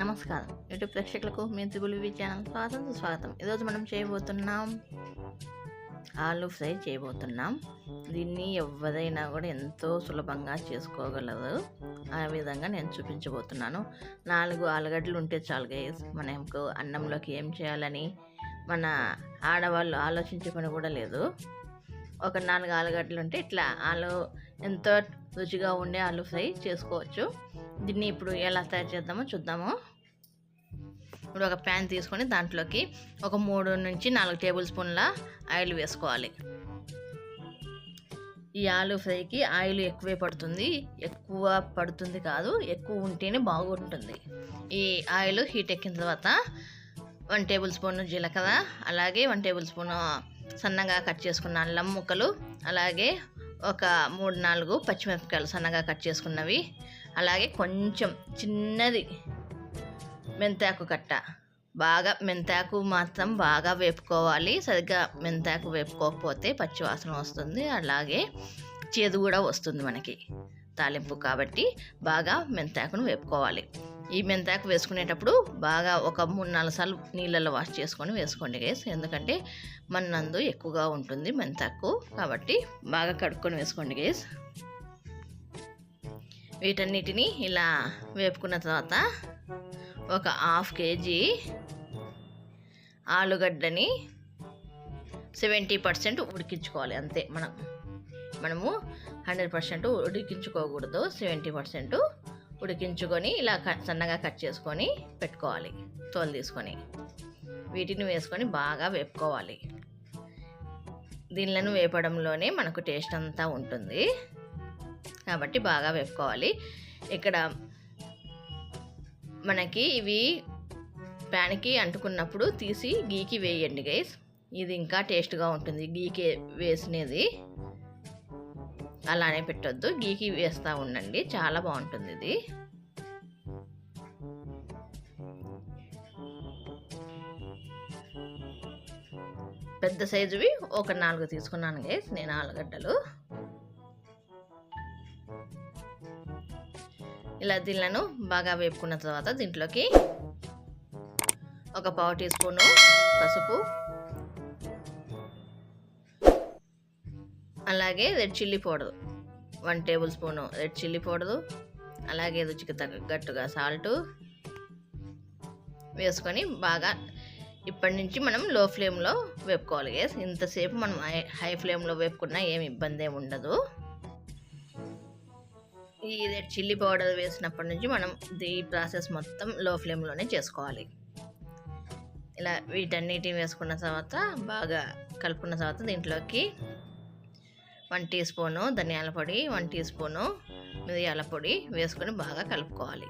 నమస్కారం. యూట్యూబ్ ప్రేక్షకులకు మీ triple channel స్వాగతం స్వాగతం ఈరోజు మనం చేయబోతున్నాం ఆలు ఫ్రై చేయబోతున్నాం. దీన్ని ఎవరైనా కూడా ఎంతో సులభంగా చేసుకోగలరు. ఆ విధంగా నేను చూపించబోతున్నాను. నాలుగు ఆలుగడ్డలు ఉంటే చాలు గైస్ మనకు అన్నంలోకి ఏం చేయాలని మన ఆడవాళ్ళు ఆలోచించే పని కూడా లేదు. ఒక నాలుగు ఆలుగడ్డలు ఉంటే ఇట్లా ఆలు ఎంతో రుచిగా ఉండే ఆలు ఫ్రై చేసుకోవచ్చు. దీన్ని ఇప్పుడు ఎలా తయారు చేద్దామో చూద్దాము. ఇప్పుడు ఒక ప్యాన్ తీసుకొని దాంట్లోకి ఒక మూడు నుంచి నాలుగు టేబుల్ స్పూన్ల ఆయిల్ వేసుకోవాలి. ఈ ఆలు ఫ్రైకి ఆయిల్ ఎక్కువే పడుతుంది. ఎక్కువ పడుతుంది కాదు ఎక్కువ ఉంటేనే బాగుంటుంది. ఈ ఆయిల్ హీట్ ఎక్కిన తర్వాత వన్ టేబుల్ స్పూన్ జీలకర్ర అలాగే వన్ టేబుల్ స్పూన్ సన్నగా కట్ చేసుకున్న అల్లం ముక్కలు అలాగే ఒక మూడు నాలుగు పచ్చిమిరపకాయలు సన్నగా కట్ చేసుకున్నవి. అలాగే కొంచెం చిన్నది మెంతాకు కట్ట. బాగా మెంతాకు మాత్రం బాగా వేపుకోవాలి. సరిగ్గా మెంతాకు వేపుకోకపోతే పచ్చివాసన వస్తుంది. అలాగే చేదు కూడా వస్తుంది మనకి తాలింపు కాబట్టి బాగా మెంతాకును వేపుకోవాలి. ఈ మెంతాకు వేసుకునేటప్పుడు బాగా ఒక మూడు నాలుగు సార్లు నీళ్ళల్లో వాష్ చేసుకొని వేసుకోండి గేస్ ఎందుకంటే మన నందు ఎక్కువగా ఉంటుంది మెంతాకు. కాబట్టి బాగా కడుక్కొని వేసుకోండి గేస్ వీటన్నిటిని ఇలా వేపుకున్న తర్వాత ఒక హాఫ్ కేజీ ఆలుగడ్డని సెవెంటీ పర్సెంట్ ఉడికించుకోవాలి అంతే మనం. మనము హండ్రెడ్ పర్సెంట్ ఉడికించుకోకూడదు. సెవెంటీ పర్సెంట్ ఉడికించుకొని ఇలా కట్ సన్నగా కట్ చేసుకొని పెట్టుకోవాలి. తోలు తీసుకొని. వీటిని వేసుకొని బాగా వేపుకోవాలి. దీనిలను వేపడంలోనే మనకు టేస్ట్ అంతా ఉంటుంది. కాబట్టి బాగా వేపుకోవాలి. ఇక్కడ మనకి ఇవి ప్యాన్కి అంటుకున్నప్పుడు తీసి గీకి వేయండి గైస్. ఇది ఇంకా టేస్ట్గా ఉంటుంది. గీకి వేసినది. అలానే పెట్టొద్దు. గీకి వేస్తూ ఉండండి. చాలా బాగుంటుంది ఇది. పెద్ద సైజువి ఒక నాలుగు తీసుకున్నాను గైస్ నేను ఆలుగడ్డలు. ఇలా దీళ్ళను బాగా వేపుకున్న తర్వాత దీంట్లోకి ఒక పావు టీ స్పూను పసుపు అలాగే red chilli powder. One tablespoon red chilli powder. అలాగే రుచికి తగ్గట్టుగా సాల్ట్ వేసుకొని బాగా ఇప్పటి నుంచి మనం లో ఫ్లేమ్లో వేపుకోవాలి. గేస్ ఇంతసేపు మనం హై హై ఫ్లేమ్లో వేపుకున్నా ఏమి ఇబ్బంది ఉండదు. ఈ రెడ్ చిల్లీ పౌడర్ వేసినప్పటి నుంచి మనం ఈ ప్రాసెస్ మొత్తం లో ఫ్లేమ్లోనే చేసుకోవాలి. ఇలా వీటన్నిటిని వేసుకున్న తర్వాత బాగా కలుపుకున్న తర్వాత దీంట్లోకి వన్ టీ స్పూను ధనియాల పొడి వన్ టీ స్పూను మిరియాల పొడి వేసుకొని బాగా కలుపుకోవాలి.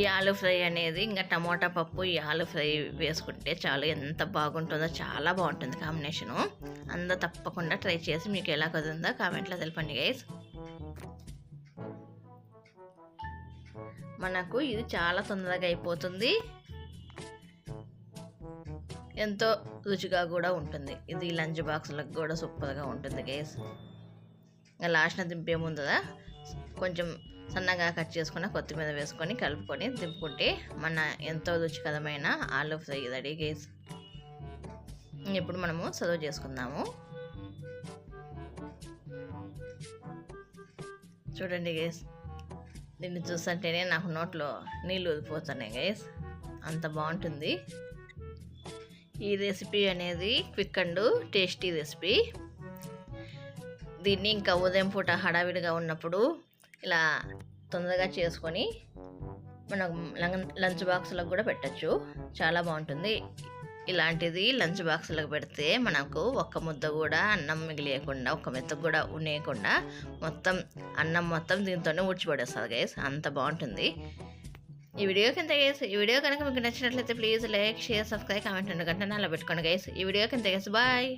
ఈ ఆలు ఫ్రై అనేది ఇంకా టమోటా పప్పు ఈ ఆలు ఫ్రై వేసుకుంటే చాలా ఎంత బాగుంటుందో చాలా బాగుంటుంది కాంబినేషను. అందరూ తప్పకుండా ట్రై చేసి మీకు ఎలా కుదిరిందో కామెంట్లో తెలపండి గైస్. మనకు ఇది చాలా తొందరగా అయిపోతుంది. ఎంతో రుచిగా కూడా ఉంటుంది. ఇది లంచ్ బాక్స్లకు కూడా సూపర్గా ఉంటుంది గేస్ లాస్ట్న దింపే ముందుగా కొంచెం సన్నగా కట్ చేసుకున్న కొత్తిమీర వేసుకొని కలుపుకొని దింపుకుంటే మన ఎంతో రుచికరమైన ఆలు ఫ్రై రెడీ గేస్ ఇప్పుడు మనము సర్వ్ చేసుకుందాము. చూడండి గేస్ దీన్ని చూస్తుంటేనే నాకు నోట్లో నీళ్ళు ఊరిపోతున్నాయి గైస్ అంత బాగుంటుంది. ఈ రెసిపీ అనేది క్విక్ అండ్ టేస్టీ రెసిపీ దీన్ని ఇంకా ఉదయం పూట హడావిడిగా ఉన్నప్పుడు ఇలా తొందరగా చేసుకొని మనం లంచ్ బాక్స్లకు కూడా పెట్టచ్చు. చాలా బాగుంటుంది. ఇలాంటిది లంచ్ బాక్స్లకు పెడితే మనకు ఒక్క ముద్ద కూడా అన్నం మిగిలియకుండా ఒక్క మెత్త కూడా ఉనేయకుండా మొత్తం అన్నం మొత్తం దీంతోనే ఊడ్చిపడేస్తుంది గైస్ అంత బాగుంటుంది. ఈ వీడియో కింద గైస్ ఈ వీడియో కనుక మీకు నచ్చినట్లయితే please like share subscribe comment ఎందుకంటే అలా పెట్టుకోండి గైస్ ఈ వీడియో కింద గైస్ బాయ్